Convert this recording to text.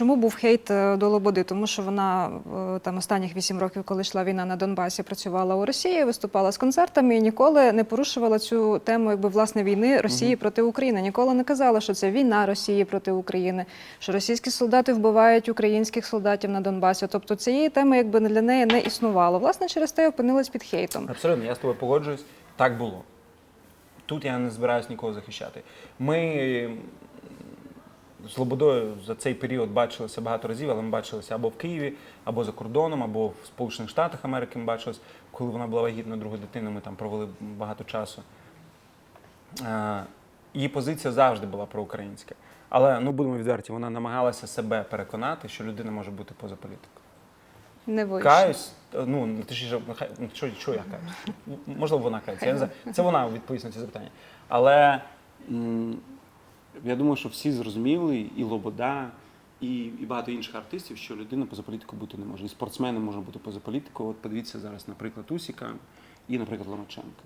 чому був хейт е, до Лободи? Тому що вона е, там останніх вісім років, коли йшла війна на Донбасі, працювала у Росії, виступала з концертами і ніколи не порушувала цю тему якби власне війни Росії проти України. Ніколи не казала, що це війна Росії проти України, що російські солдати вбивають українських солдатів на Донбасі. Тобто цієї теми якби для неї не існувало. Власне, через те опинилась під хейтом. Абсолютно, я з тобою погоджуюсь. Так було. Тут я не збираюся нікого захищати. Ми з Лободою за цей період бачилися багато разів, але ми бачилися або в Києві, або за кордоном, або в Сполучених Штатах Америки ми бачились. Коли вона була вагітна другою дитиною, ми там провели багато часу. Е, Її позиція завжди була проукраїнська. Але ну будемо відверті, вона намагалася себе переконати, що людина може бути поза політикою. Не вийшло. Каюсь, ну точніше, ну, що, що я каюсь? Можливо, вона кається. Я не знаю. Це вона відповість на ці запитання. Але Я думаю, що всі зрозуміли, і Лобода, і, і багато інших артистів, що людина поза політикою бути не може. І спортсмени може бути поза політикою. От подивіться зараз, наприклад, Усіка і, наприклад, Ломаченка.